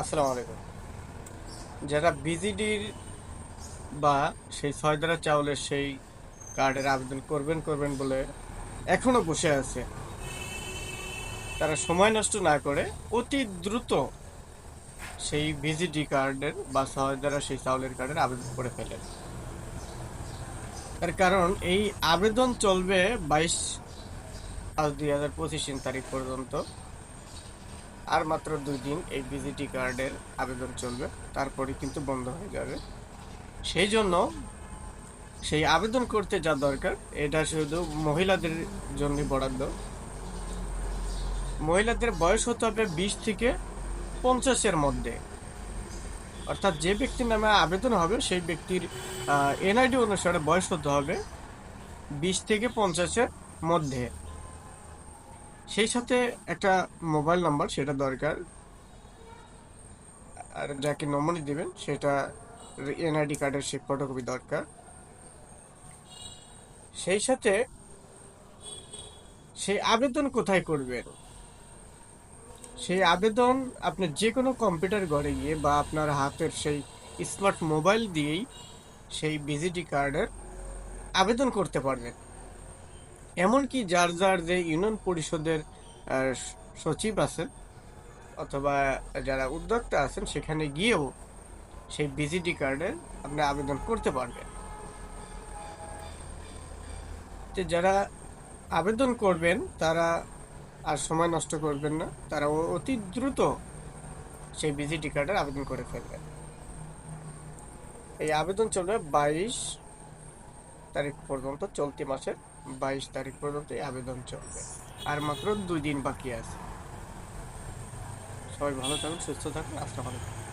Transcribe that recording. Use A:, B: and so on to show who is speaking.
A: আসসালামু আলাইকুম। যারা বিজিডির বা সেই ছয়দারা চাউলের সেই কার্ডের আবেদন করবেন করবেন বলে এখনও বসে আছে, তারা সময় নষ্ট না করে অতি দ্রুত সেই বিজিডি কার্ডের বা ছয়দারা সেই চাউলের কার্ডের আবেদন করে ফেলেন। তার কারণ, এই আবেদন চলবে বাইশ আজ দুই হাজার পঁচিশ তারিখ পর্যন্ত। আর মাত্র দুই দিন এই ভিজিটি কার্ডের আবেদন চলবে তারপরে কিন্তু বন্ধ হয়ে যাবে। সেই জন্য সেই আবেদন করতে যা দরকার, এটা শুধু মহিলাদের জন্য বরাদ্দ। মহিলাদের বয়স হতে হবে বিশ থেকে পঞ্চাশের মধ্যে। অর্থাৎ যে ব্যক্তির নামে আবেদন হবে, সেই ব্যক্তির এনআইডি অনুসারে বয়স হতে হবে বিশ থেকে পঞ্চাশের মধ্যে। সেই সাথে একটা মোবাইল নাম্বার, সেটা দরকার। আর যাকে নমনি দিবেন, সেটা এনআইডি কার্ডের সে ফটোকপি দরকার। সেই সাথে সেই আবেদন কোথায় করবেন? সেই আবেদন আপনি যে কোনো কম্পিউটার ঘরে গিয়ে বা আপনার হাতের সেই স্মার্ট মোবাইল দিয়েই সেই ভিজিটি কার্ডের আবেদন করতে পারবেন। এমনকি যার যার যে ইউনিয়ন পরিষদের সচিব আছেন, অথবা যারা উদ্যোক্তা আছেন, সেখানে গিয়েও সেই বিজিটি কার্ডে আপনি আবেদন করতে পারবেন। তো যারা আবেদন করবেন, তারা আর সময় নষ্ট করবেন না, তারা অতি দ্রুত সেই বিজিটি কার্ডের আবেদন করে ফেলবেন। এই আবেদন চলবে বাইশ তারিখ পর্যন্ত চলতি মাসের বাইশ তারিখ পর্যন্ত এই আবেদন চলবে। আর মাত্র দুই দিন বাকি আছে। সবাই ভালো থাকুন, সুস্থ থাকুন, আসসালামু আলাইকুম।